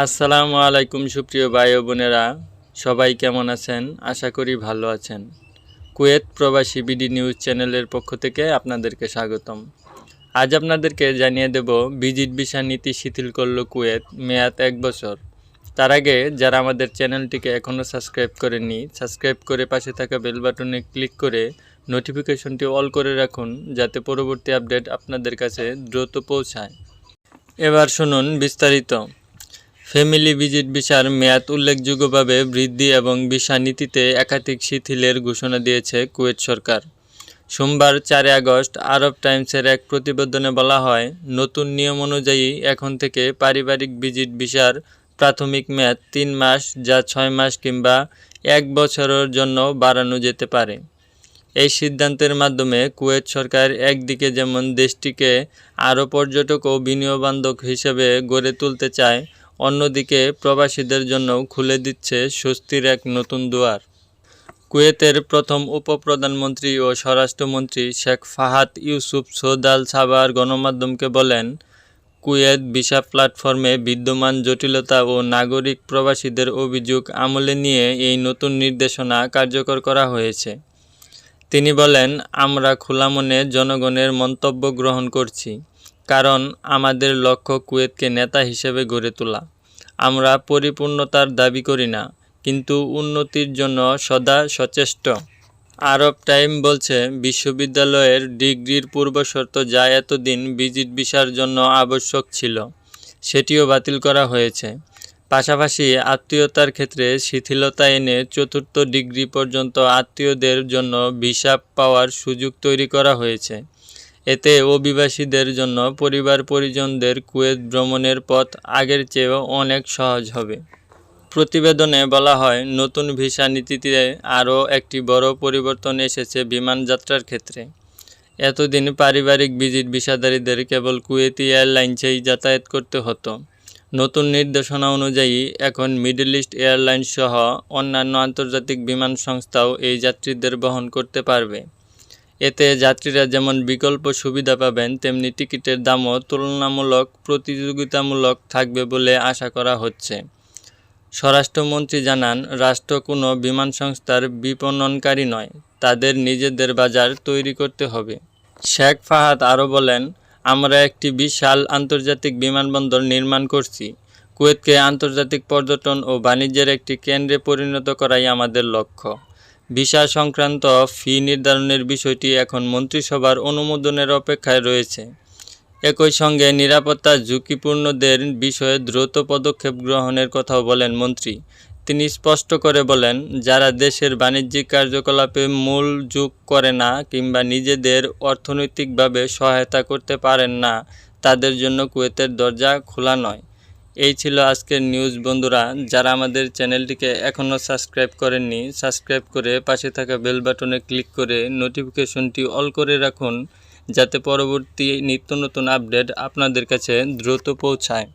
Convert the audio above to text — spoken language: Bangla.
আসসালামু আলাইকুম সুপ্রিয় ভাই বোনেরা, সবাই কেমন আছেন? আশা করি ভালো আছেন। কুয়েত প্রবাসী বিডি নিউজ চ্যানেলের পক্ষ থেকে আপনাদেরকে স্বাগতম। আজ আপনাদেরকে জানিয়ে দেব, ভিজিট ভিসা নীতি শিথিল করল কুয়েত মেয়াদ এক বছর। তার আগে যারা আমাদের চ্যানেলটিকে এখনও সাবস্ক্রাইব করেননি, সাবস্ক্রাইব করে পাশে থাকা বেল বাটনে ক্লিক করে নোটিফিকেশনটি অল করে রাখুন, যাতে পরবর্তী আপডেট আপনাদের কাছে দ্রুত পৌঁছায়। এবার শুনুন বিস্তারিত। ফ্যামিলি ভিজিট ভিসার মেয়াদ উল্লেখযোগ্যভাবে বৃদ্ধি এবং ভিসা নীতিতে একাধিক শিথিলের ঘোষণা দিয়েছে কুয়েত সরকার। সোমবার চারে আগস্ট আরব টাইমসের এক প্রতিবেদনে বলা হয়, নতুন নিয়ম অনুযায়ী এখন থেকে পারিবারিক ভিজিট ভিসার প্রাথমিক মেয়াদ তিন মাস যা ছয় মাস কিংবা এক বছরের জন্য বাড়ানো যেতে পারে। এই সিদ্ধান্তের মাধ্যমে কুয়েত সরকার একদিকে যেমন দেশটিকে আরও পর্যটক ও বিনিয়োগবান্ধব হিসেবে গড়ে তুলতে চায় অন্যদিকে প্রবাসীদের জন্যও খুলে দিচ্ছে স্বস্তির এক নতুন দুয়ার। কুয়েতের প্রথম উপপ্রধানমন্ত্রী ও স্বরাষ্ট্রমন্ত্রী শেখ ফাহাদ ইউসুফ সৌদাল সাবার গণমাধ্যমকে বলেন, কুয়েত ভিসা প্ল্যাটফর্মে বিদ্যমান জটিলতা ও নাগরিক প্রবাসীদের অভিযোগ আমলে নিয়ে এই নতুন নির্দেশনা কার্যকর করা হয়েছে। তিনি বলেন, আমরা খোলা মনে জনগণের মন্তব্য গ্রহণ করছি, কারণ আমাদের লক্ষ্য কুয়েতকে নেতা হিসেবে গড়ে তোলা। আমরা পরিপূর্ণতার দাবি করি না, কিন্তু উন্নতির জন্য সদা সচেষ্ট। আরব টাইম বলছে, বিশ্ববিদ্যালয়ের ডিগ্রির পূর্বশর্ত যা এতদিন ভিজিট ভিসার জন্য আবশ্যক ছিল, সেটিও বাতিল করা হয়েছে। পাশাপাশি আত্মীয়তার ক্ষেত্রে শিথিলতা এনে চতুর্থ ডিগ্রি পর্যন্ত আত্মীয়দের জন্য ভিসা পাওয়ার সুযোগ তৈরি করা হয়েছে। এতে অভিবাসীদের জন্য পরিবার পরিজনদের কুয়েত ভ্রমণের পথ আগের চেয়েও অনেক সহজ হবে। প্রতিবেদনে বলা হয়, নতুন ভিসা নীতিতে আরও একটি বড় পরিবর্তন এসেছে বিমান যাত্রার ক্ষেত্রে। এতদিন পারিবারিক ভিজিট ভিসাধারীদের কেবল কুয়েতি এয়ারলাইন্সেই যাতায়াত করতে হতো। নতুন নির্দেশনা অনুযায়ী এখন মিডল ইস্ট এয়ারলাইন্স সহ অন্যান্য আন্তর্জাতিক বিমান সংস্থাও এই যাত্রীদের বহন করতে পারবে। এতে যাত্রীরা যেমন বিকল্প সুবিধা পাবেন, তেমনি টিকিটের দামও তুলনামূলক প্রতিযোগিতামূলক থাকবে বলে আশা করা হচ্ছে। স্বরাষ্ট্রমন্ত্রী জানান, রাষ্ট্র কোনো বিমান সংস্থার বিপণনকারী নয়, তাদের নিজেদের বাজার তৈরি করতে হবে। শেখ ফাহাদ আরও বলেন, আমরা একটি বিশাল আন্তর্জাতিক বিমানবন্দর নির্মাণ করছি। কুয়েতকে আন্তর্জাতিক পর্যটন ও বাণিজ্যের একটি কেন্দ্রে পরিণত করাই আমাদের লক্ষ্য। ভিসা সংক্রান্ত ফি নির্ধারণের বিষয়টি এখন মন্ত্রিসভার অনুমোদনের অপেক্ষায় রয়েছে। একই সঙ্গে নিরাপত্তা ঝুঁকিপূর্ণদের বিষয়ে দ্রুত পদক্ষেপ গ্রহণের কথাও বলেন মন্ত্রী। তিনি স্পষ্ট করে বলেন, যারা দেশের বাণিজ্যিক কার্যকলাপে মূল যোগ করে না কিংবা নিজেদের অর্থনৈতিকভাবে সহায়তা করতে পারেন না, তাদের জন্য কুয়েতের দরজা খোলা নয়। এই ছিল আজকের নিউজ বন্ধুরা। যারা আমাদের চ্যানেলটিকে এখনও সাবস্ক্রাইব করেননি সাবস্ক্রাইব করে পাশে থাকা বেল বাটনে ক্লিক করে নোটিফিকেশনটি অল করে রাখুন, যাতে পরবর্তী নিত্য নতুন আপডেট আপনাদের কাছে দ্রুত পৌঁছায়।